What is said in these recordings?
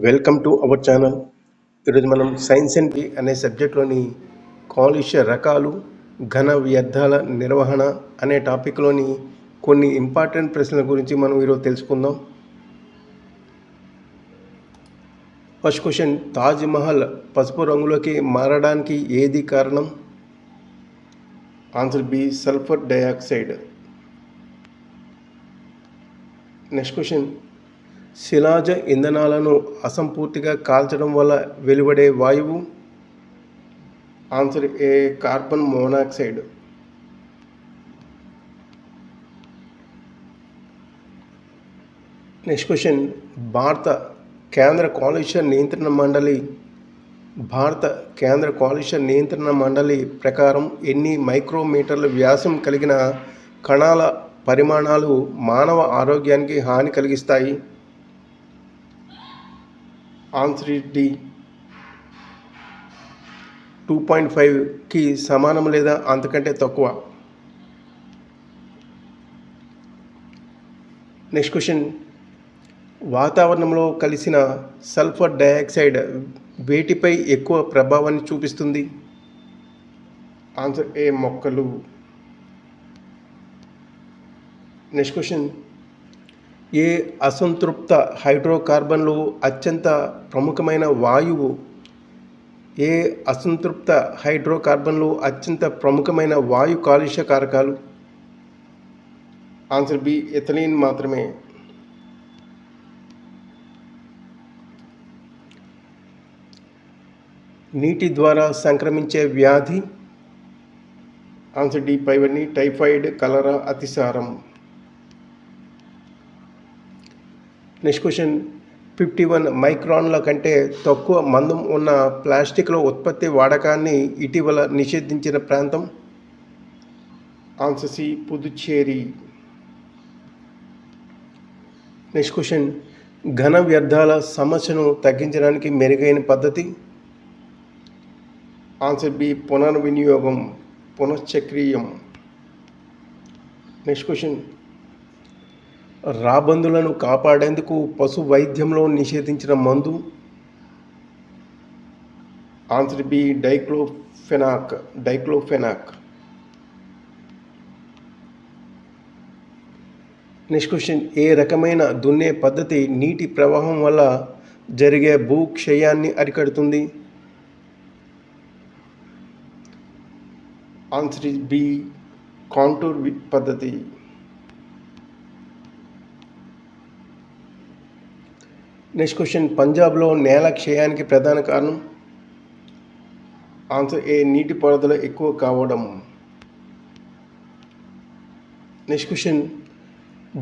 Welcome to our channel ఈరోజు మనం science and B అనే సబ్జెక్ట్లోని కాలుష్య రకాలు ఘన వ్యర్థాల నిర్వహణ అనే టాపిక్లోని కొన్ని ఇంపార్టెంట్ ప్రశ్నల గురించి మనం ఈరోజు తెలుసుకుందాం. ఫస్ట్ క్వశ్చన్ తాజ్ మహల్ పసుపు రంగులోకి మారడానికి ఏది కారణం? Answer B sulphur dioxide next question శిలాజ ఇంధనాలను అసంపూర్తిగా కాల్చడం వల్ల వెలువడే వాయువు? Answer A carbon monoxide. Next question. భారత కేంద్ర కాలుష్య నియంత్రణ మండలి భారత కేంద్ర కాలుష్య నియంత్రణ మండలి ప్రకారం ఎన్ని మైక్రోమీటర్ల వ్యాసం కలిగిన కణాల పరిమాణాలు మానవ ఆరోగ్యానికి హాని కలిగిస్తాయి? Answer D. టూ పాయింట్ ఫైవ్కి సమానం లేదా అంతకంటే తక్కువ? నెక్స్ట్ క్వశ్చన్ వాతావరణంలో కలిసిన సల్ఫర్ డయాక్సైడ్ వేటిపై ఎక్కువ ప్రభావాన్ని చూపిస్తుంది? ఆన్సర్ ఏ మొక్కలు. నెక్స్ట్ క్వశ్చన్ ఏ అసంతృప్త హైడ్రోకార్బన్లు అత్యంత ప్రముఖమైన వాయువు? ఏ అసంతృప్త హైడ్రోకార్బన్లు అత్యంత ప్రముఖమైన వాయు కాలుష్య కారకాలు ఆన్సర్ బి ఎథలీన్ మాత్రమే. నీటి ద్వారా సంక్రమించే వ్యాధి? ఆన్సర్ డి పైవన్నీ టైఫాయిడ్ కలరా అతిసారం. నెక్స్ట్ క్వశ్చన్ ఫిఫ్టీ వన్ మైక్రాన్ల కంటే తక్కువ మందం ఉన్న ప్లాస్టిక్లో ఉత్పత్తి వాడకాన్ని ఇటీవల నిషేధించిన ప్రాంతం? Answer C Puducherry. Next question ఘన వ్యర్థాల సమస్యను తగ్గించడానికి మెరుగైన పద్ధతి? ఆన్సర్ బి పునర్వినియోగం పునశ్చక్రీయం. నెక్స్ట్ క్వశ్చన్ రాబందులను కాపాడేందుకు పశు వైద్యంలో నిషేధించిన మందు answer B diclofenac diclofenac. Next question ఏ రకమైన దున్నే పద్ధతి నీటి ప్రవాహం వల్ల జరిగే భూక్షయాన్ని అరికడుతుంది? ఆన్సర్ ఇస్ బి కాంటూర్ పద్ధతి. నెక్స్ట్ క్వశ్చన్ పంజాబ్లో నేల క్షయానికి ప్రధాన కారణం? ఆన్సర్ ఏ నీటి పారుదల ఎక్కువ కావడం? నెక్స్ట్ క్వశ్చన్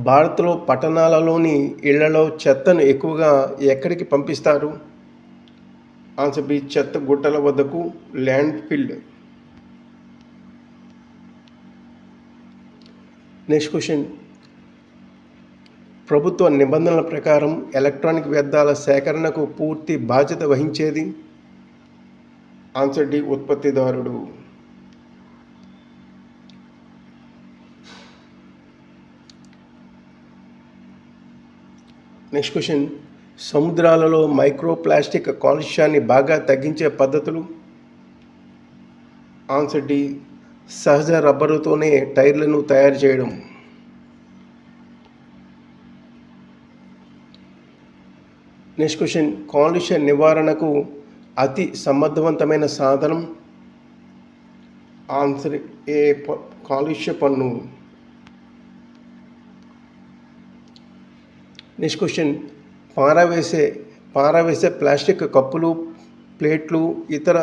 భారత్లో పట్టణాలలోని ఇళ్ళలో చెత్తను ఎక్కువగా ఎక్కడికి పంపిస్తారు? ఆన్సర్ బి చెత్త గుట్టల వద్దకు ల్యాండ్ ఫిల్డ్ నెక్స్ట్ క్వశ్చన్ ప్రభుత్వ నిబంధనల ప్రకారం ఎలక్ట్రానిక్ వ్యర్థాల సేకరణకు పూర్తి బాధ్యత వహించేది? ఆన్సర్ డి ఉత్పత్తిదారుడు. Next question. సముద్రాలలో మైక్రో ప్లాస్టిక్ కాలుష్యాన్ని బాగా తగ్గించే పద్ధతులు? ఆన్సర్ డి సహజ రబ్బరుతోనే టైర్లను తయారు చేయడం. నెక్స్ట్ క్వశ్చన్ కాలుష్య నివారణకు అతి సమర్థవంతమైన సాధనం? ఆన్సర్ ఏ కాలుష్య పన్ను. నెక్స్ట్ క్వశ్చన్ పారవేసే పారవేసే ప్లాస్టిక్ కప్పులు ప్లేట్లు ఇతర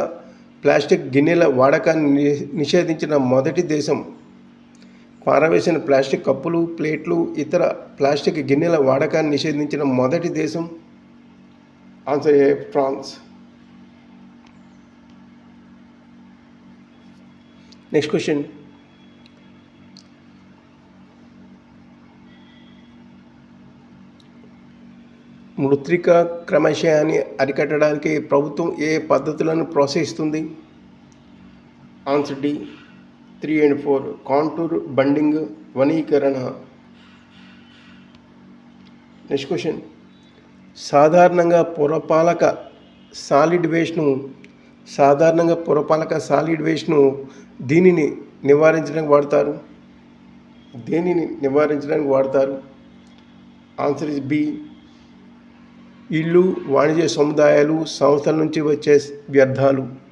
ప్లాస్టిక్ గిన్నెల వాడకాన్ని నిషేధించిన మొదటి దేశం. పారవేసిన ప్లాస్టిక్ కప్పులు ప్లేట్లు ఇతర ప్లాస్టిక్ గిన్నెల వాడకాన్ని నిషేధించిన మొదటి దేశం? Answer A France next question మృత్తిక క్రమశయాన్ని అరికట్టడానికి ప్రభుత్వం ఏ పద్ధతులను ప్రోత్సహిస్తుంది? Answer D three and four contour bunding వనీకరణ. Next question సాధారణంగా పురపాలక సాలిడ్ వేస్ట్ను సాధారణంగా పురపాలక సాలిడ్ వేస్ట్ను దీనిని నివారించడానికి వాడతారు? దేనిని నివారించడానికి వాడతారు? ఆన్సర్ ఇస్ బి ఇళ్ళు వాణిజ్య సముదాయాలు సంస్థల నుంచి వచ్చే వ్యర్థాలు.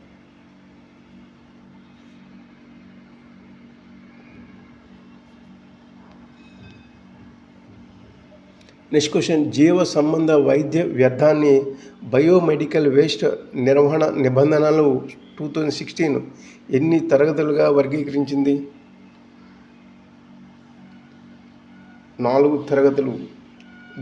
నెక్స్ట్ క్వశ్చన్ జీవ సంబంధ వైద్య వ్యర్థాన్ని బయోమెడికల్ వేస్ట్ నిర్వహణ నిబంధనలు టూ థౌజండ్ సిక్స్టీన్ ఎన్ని తరగతులుగా వర్గీకరించింది? నాలుగు తరగతులు.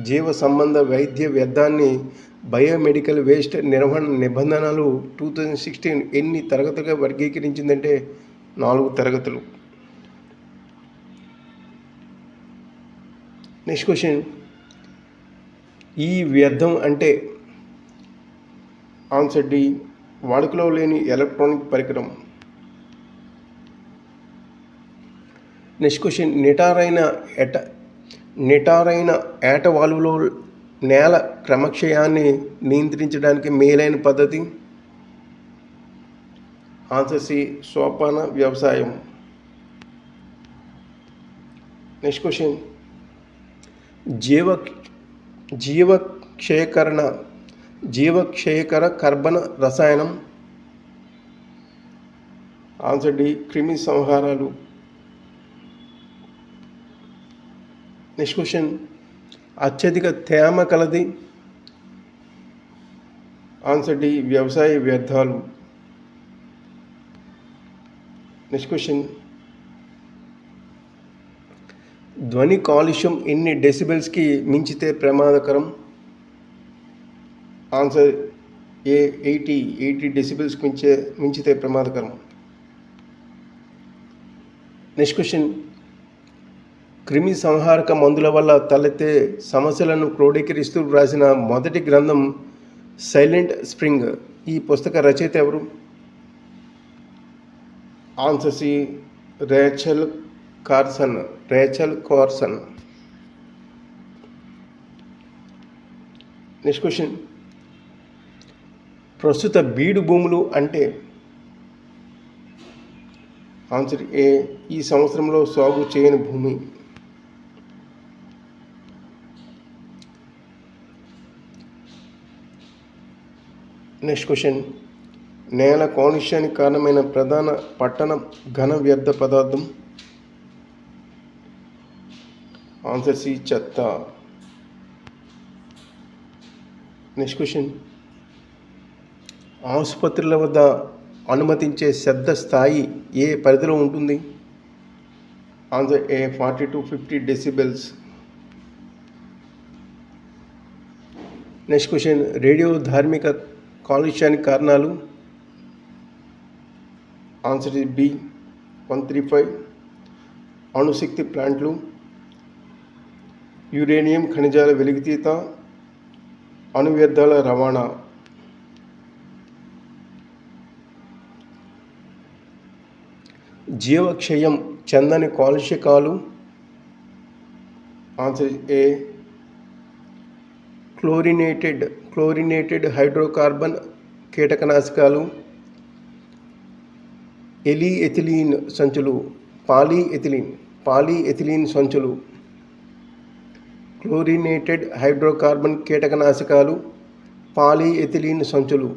జీవ సంబంధ వైద్య వ్యర్థాన్ని బయోమెడికల్ వేస్ట్ నిర్వహణ నిబంధనలు టూ థౌజండ్ సిక్స్టీన్ ఎన్ని తరగతులుగా వర్గీకరించిందంటే నాలుగు తరగతులు. నెక్స్ట్ క్వశ్చన్ ఈ వ్యర్థం అంటే ఆన్సర్ డి వాడుకలో లేని ఎలక్ట్రానిక్ పరికరం. నెక్స్ట్ క్వశ్చన్ నిటారైన ఎట నిటారైన ఏట వాల్వులో నేల క్రమక్షయాన్ని నియంత్రించడానికి మేలైన పద్ధతి? ఆన్సర్ సి సోపాన వ్యవసాయం. నెక్స్ట్ క్వశ్చన్ జీవ జీవక్షయకరణ జీవక్షయకర కర్బన రసాయనం. ఆన్సర్ డి క్రిమి సంహారాలు. నెక్స్ట్ క్వశ్చన్ అత్యధిక తేమ కలది. ఆన్సర్ డి వ్యవసాయ వ్యర్థాలు. నెక్స్ట్ క్వశ్చన్ ధ్వని కాలుష్యం ఎన్ని డెసిబెల్స్కి మించితే ప్రమాదకరం? ఆన్సర్ ఏ ఎయిటీ ఎయిటీ డెసిబెల్స్కి మించే మించితే ప్రమాదకరం. Next question. క్రిమి సంహారక మందుల వల్ల తలెత్తే సమస్యలను క్రోడీకరిస్తూ రాసిన మొదటి గ్రంథం సైలెంట్ స్ప్రింగ్. ఈ పుస్తక రచయిత ఎవరు? Answer C Rachel Carson Rachel Carson. Next question ప్రస్తుత బీడు భూములు అంటే? ఆన్సర్ ఏ ఈ సంవత్సరంలో సాగు చేయని భూమి. నెక్స్ట్ క్వశ్చన్ నేల కాలుష్యానికి కారణమైన ప్రధాన పట్టణ ఘన వ్యర్థ పదార్థం? ఆన్సర్ సి చెత్త నెక్స్ట్ క్వశ్చన్ ఆసుపత్రుల వద్ద అనుమతించే శబ్ద స్థాయి ఏ పరిధిలో ఉంటుంది? Answer A forty to fifty decibels next question radio ధార్మిక కాలుష్యానికి కారణాలు answer is B one three five అణుశక్తి ప్లాంట్లు యురేనియం ఖనిజాల వెలికితీత అణువ్యర్థాల రవాణా జీవక్షయం చెందని కాలుష్యకాలు answer A chlorinated chlorinated hydrocarbon కీటకనాశకాలు ఎలీ ఎథిలీన్ సంచులు పాలీ ఎథిలీన్ పాలీ ఎథిలీన్ సంచులు. క్లోరినేటెడ్ హైడ్రోకార్బన్ కీటకనాశకాలు పాలీఎథిలీన్ సంచులు.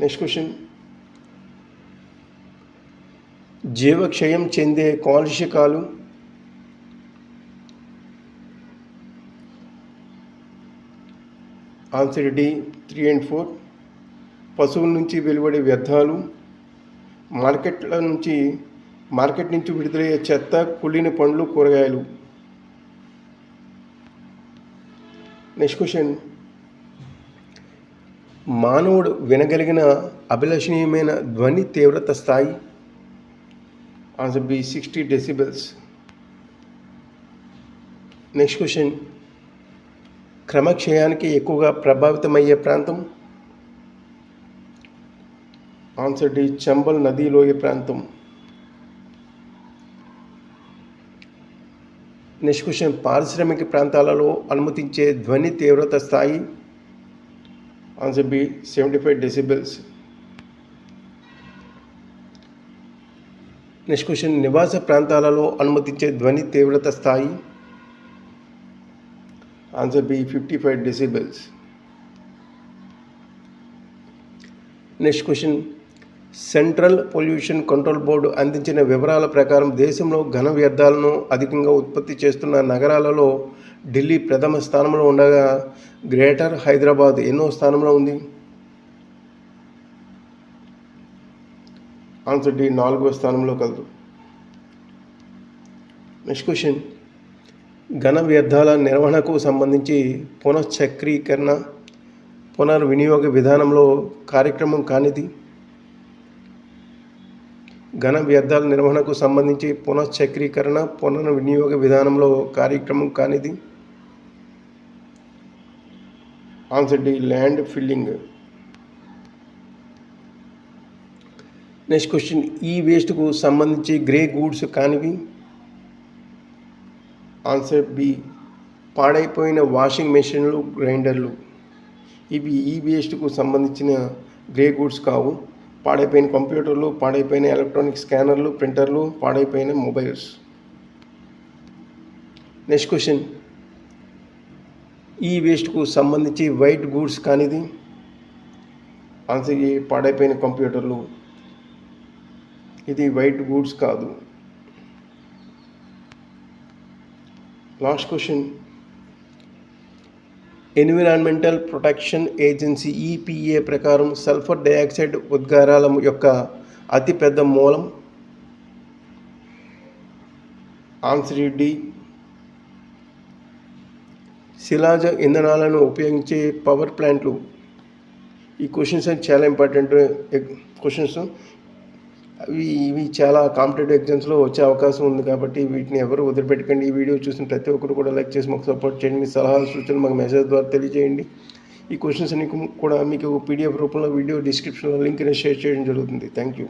నెక్స్ట్ క్వశ్చన్ జీవక్షయం చెందే కాలుష్యకాలు. Answer D three and four పశువుల నుంచి వెలువడే వ్యర్థాలు. మార్కెట్ల నుంచి మార్కెట్ నుంచి విడుదలయ్యే చెత్త కుళ్ళిన పండ్లు కూరగాయలు. నెక్స్ట్ క్వశ్చన్ మానవుడు వినగలిగిన అభిలషణీయమైన ధ్వని తీవ్రత స్థాయి? Answer B sixty decibels next question క్రమక్షయానికి ఎక్కువగా ప్రభావితమయ్యే ప్రాంతం? ఆన్సర్ డి చంబల్ నదీ లోయ ప్రాంతం. నెక్స్ట్ క్వశ్చన్ పారిశ్రామిక ప్రాంతాలలో అనుమతించే ధ్వని తీవ్రత స్థాయి answer B seventy five decibels next question నివాస ప్రాంతాలలో అనుమతించే ధ్వని తీవ్రత స్థాయి answer B fifty five decibels next question central pollution control board అందించిన వివరాల ప్రకారం దేశంలో ఘన వ్యర్థాలను అధికంగా ఉత్పత్తి చేస్తున్న నగరాలలో ఢిల్లీ ప్రథమ స్థానంలో ఉండగా గ్రేటర్ హైదరాబాద్ ఎన్నో స్థానంలో ఉంది? ఆన్సర్ డి నాలుగవ స్థానంలో కలదు. నెక్స్ట్ క్వశ్చన్ ఘన వ్యర్థాల నిర్వహణకు సంబంధించి పునశ్చక్రీకరణ పునర్వినియోగ విధానంలో కార్యక్రమం కానిది? ఘన వ్యర్థాల నిర్వహణకు సంబంధించి పునశ్చక్రీకరణ పునర్వినియోగ విధానంలో కార్యక్రమం కానిది. Answer D land filling next question ఈ వేస్ట్కు సంబంధించి గ్రే గూడ్స్ కానివి. ఆన్సర్ బి పాడైపోయిన వాషింగ్ మెషిన్లు గ్రైండర్లు ఇవి e ఈ వేస్ట్కు సంబంధించిన గ్రే గూడ్స్ కావు. పాడైపోయిన కంప్యూటర్లు పాడైపోయిన ఎలక్ట్రానిక్ స్కానర్లు ప్రింటర్లు పాడైపోయిన మొబైల్స్. Next question. ఈ వేస్ట్కు సంబంధించి వైట్ గూడ్స్ కానిది? ఆన్సర్ పాడైపోయిన కంప్యూటర్లు. ఇది వైట్ గూడ్స్ కాదు. Last question. Environmental protection agency EPA ప్రకారం సల్ఫర్ డయాక్సైడ్ ఉద్గారాల యొక్క అతిపెద్ద మూలం ఆన్సర్ డి శిలాజ ఇంధనాలను ఉపయోగించే పవర్ ప్లాంట్లు. ఈ క్వశ్చన్స్ చాలా ఇంపార్టెంట్ క్వశ్చన్స్. అవి ఇవి చాలా కాంపిటేటివ్ ఎగ్జామ్స్లో వచ్చే అవకాశం ఉంది కాబట్టి వీటిని ఎవరు వదిలిపెట్టకండి. ఈ వీడియో చూసిన ప్రతి ఒక్కరు కూడా లైక్ చేసి మాకు సపోర్ట్ చేయండి. మీ సలహాలు సూచనలు మాకు మెసేజ్ ద్వారా తెలియజేయండి. ఈ క్వశ్చన్స్ అన్ని కూడా మీకు పీడిఎఫ్ రూపంలో వీడియో డిస్క్రిప్షన్లో లింక్ షేర్ చేయడం జరుగుతుంది. Thank you